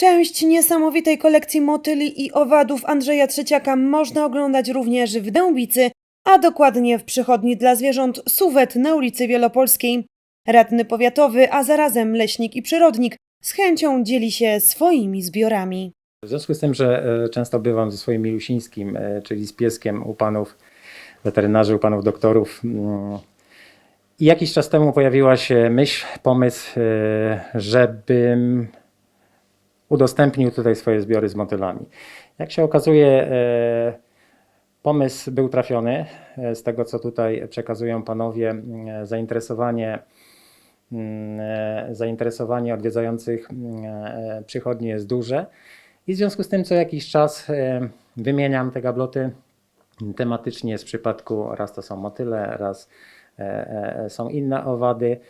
Część niesamowitej kolekcji motyli i owadów Andrzeja Trzeciaka można oglądać również w Dębicy, a dokładnie w przychodni dla zwierząt Suwet na ulicy Wielopolskiej. Radny powiatowy, a zarazem leśnik i przyrodnik z chęcią dzieli się swoimi zbiorami. W związku z tym, że e, często bywam ze swoim Milusińskim, e, czyli z pieskiem u panów weterynarzy, u panów doktorów. mm, I jakiś czas temu pojawiła się myśl, pomysł, e, żebym udostępnił tutaj swoje zbiory z motylami. Jak się okazuje, e, pomysł był trafiony. E, Z tego, co tutaj przekazują panowie, zainteresowanie e, zainteresowanie odwiedzających mm, e, przychodni jest duże. I w związku z tym co jakiś czas wymieniam te gabloty tematycznie. W przypadku raz to są motyle, raz są inne owady.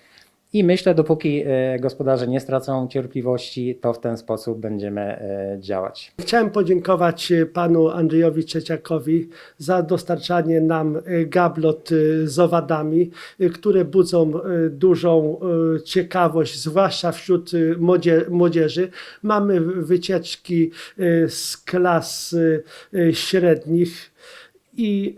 I myślę, dopóki e, gospodarze nie stracą cierpliwości, to w ten sposób będziemy e, działać. Chciałem podziękować e, panu Andrzejowi Trzeciakowi za dostarczanie nam gablot z owadami, które budzą dużą ciekawość, zwłaszcza wśród młodzie- młodzieży. Mamy wycieczki z klas średnich i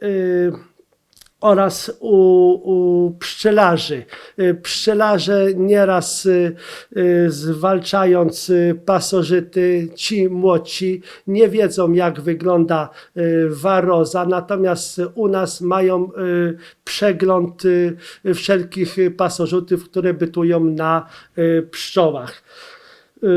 oraz u, u pszczelarzy. Y, Pszczelarze nieraz y, y, zwalczając pasożyty, ci młodsi nie wiedzą jak wygląda waroza, natomiast u nas mają przegląd wszelkich pasożytów, które bytują na pszczołach. Y,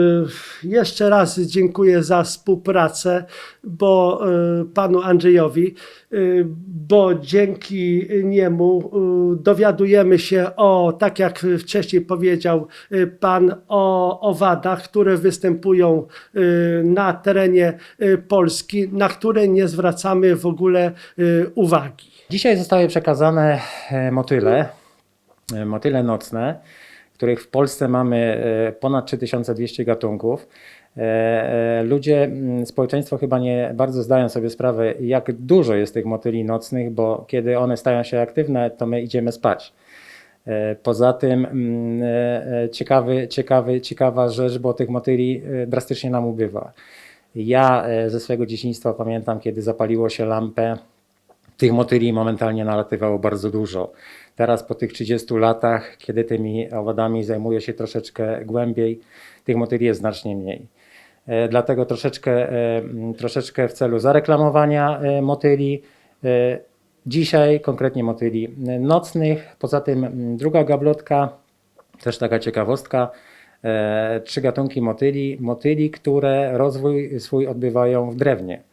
Jeszcze raz dziękuję za współpracę, bo y, panu Andrzejowi, y, bo dzięki niemu dowiadujemy się o, tak jak wcześniej powiedział pan, o owadach, które występują na terenie Polski, na które nie zwracamy w ogóle uwagi. Dzisiaj zostały przekazane e, motyle, e, motyle nocne, których w Polsce mamy e, ponad 3200 gatunków. E, e, Ludzie, społeczeństwo chyba nie bardzo zdają sobie sprawę, jak dużo jest tych motyli nocnych, bo kiedy one stają się aktywne, to my idziemy spać. Poza tym ciekawy, ciekawy, ciekawa rzecz, bo tych motyli drastycznie nam ubywa. Ja ze swojego dzieciństwa pamiętam, kiedy zapaliło się lampę, tych motyli momentalnie nalatywało bardzo dużo. Teraz po tych 30 latach, kiedy tymi owadami zajmuję się troszeczkę głębiej, tych motyli jest znacznie mniej. E, Dlatego troszeczkę, e, troszeczkę w celu zareklamowania e, motyli, dzisiaj konkretnie motyli nocnych. Poza tym druga gablotka, też taka ciekawostka, trzy gatunki motyli, motyli, które rozwój swój odbywają w drewnie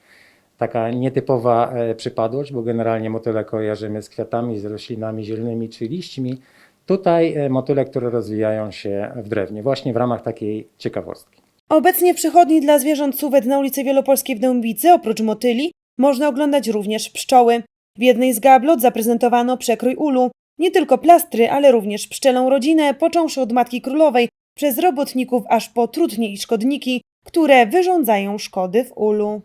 taka nietypowa e, przypadłość, bo generalnie motyle kojarzymy z kwiatami, z roślinami zielonymi czy liśćmi. Tutaj e, motyle, które rozwijają się w drewnie, właśnie w ramach takiej ciekawostki. Obecnie przychodni dla zwierząt Suwet na ulicy Wielopolskiej w Dębicy oprócz motyli można oglądać również pszczoły. W jednej z gablot zaprezentowano przekrój ulu. Nie tylko plastry, ale również pszczelą rodzinę, począwszy od Matki Królowej, przez robotników aż po trudnie i szkodniki, które wyrządzają szkody w ulu.